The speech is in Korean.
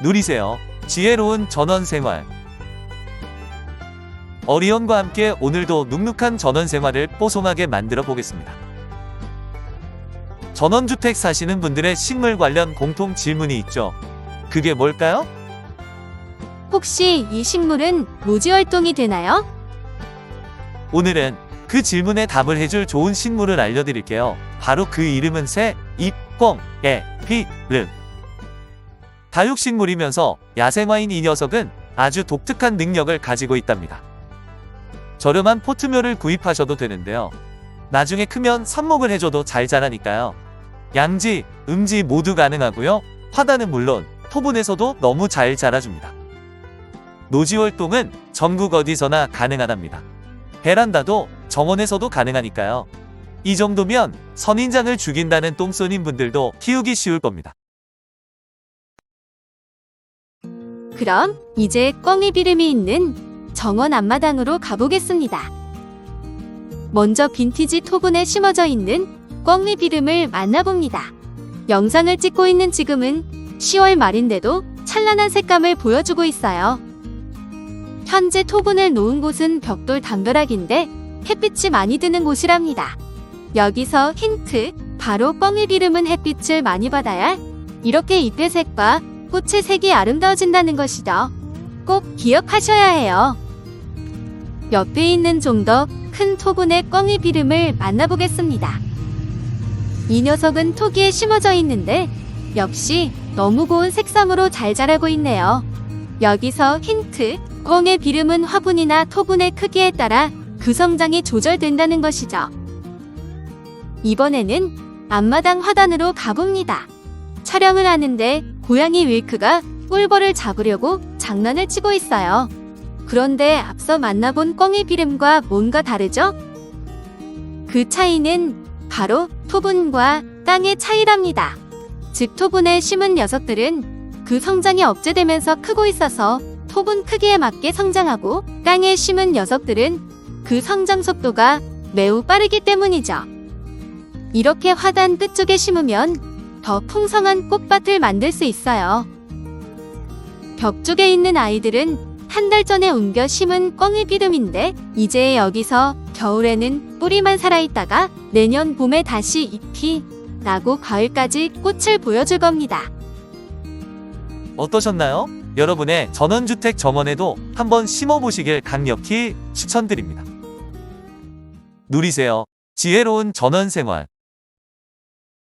누리세요. 지혜로운 전원 생활. 어리언과 함께 오늘도 눅눅한 전원 생활을 뽀송하게 만들어 보겠습니다. 전원주택 사시는 분들의 식물 관련 공통 질문이 있죠. 그게 뭘까요? 혹시 이 식물은 노지 활동이 되나요? 오늘은 그 질문에 답을 해줄 좋은 식물을 알려드릴게요. 바로 그 이름은 새, 잎, 꽁, 애, 피, 름. 다육식물이면서 야생화인 이 녀석은 아주 독특한 능력을 가지고 있답니다. 저렴한 포트묘를 구입하셔도 되는데요. 나중에 크면 삽목을 해줘도 잘 자라니까요. 양지, 음지 모두 가능하고요. 화단은 물론 토분에서도 너무 잘 자라줍니다. 노지 활동은 전국 어디서나 가능하답니다. 베란다도 정원에서도 가능하니까요. 이 정도면 선인장을 죽인다는 똥손인 분들도 키우기 쉬울 겁니다. 그럼 이제 꽝이 비름이 있는 정원 앞마당으로 가보겠습니다. 먼저 빈티지 토분에 심어져 있는 꽝이 비름을 만나봅니다. 영상을 찍고 있는 지금은 10월 말인데도 찬란한 색감을 보여주고 있어요. 현재 토분을 놓은 곳은 벽돌 담벼락인데 햇빛이 많이 드는 곳이랍니다. 여기서 힌트, 바로 뻥의 비름은 햇빛을 많이 받아야 이렇게 잎의 색과 꽃의 색이 아름다워진다는 것이죠. 꼭 기억하셔야 해요. 옆에 있는 좀 더 큰 토분의 꽝의 비름을 만나보겠습니다. 이 녀석은 토기에 심어져 있는데 역시 너무 고운 색상으로 잘 자라고 있네요. 여기서 힌트, 꽝의 비름은 화분이나 토분의 크기에 따라 그 성장이 조절된다는 것이죠. 이번에는 앞마당 화단으로 가봅니다. 촬영을 하는데 고양이 윌크가 꿀벌을 잡으려고 장난을 치고 있어요. 그런데 앞서 만나본 꽝의 비름과 뭔가 다르죠? 그 차이는 바로 토분과 땅의 차이랍니다. 즉 토분에 심은 녀석들은 그 성장이 억제되면서 크고 있어서 토분 크기에 맞게 성장하고 땅에 심은 녀석들은 그 성장 속도가 매우 빠르기 때문이죠. 이렇게 화단 끝쪽에 심으면 더 풍성한 꽃밭을 만들 수 있어요. 벽 쪽에 있는 아이들은 한 달 전에 옮겨 심은 꽝의 비름인데 이제 여기서 겨울에는 뿌리만 살아있다가 내년 봄에 다시 잎이 나고 가을까지 꽃을 보여줄 겁니다. 어떠셨나요? 여러분의 전원주택 정원에도 한번 심어보시길 강력히 추천드립니다. 누리세요. 지혜로운 전원생활.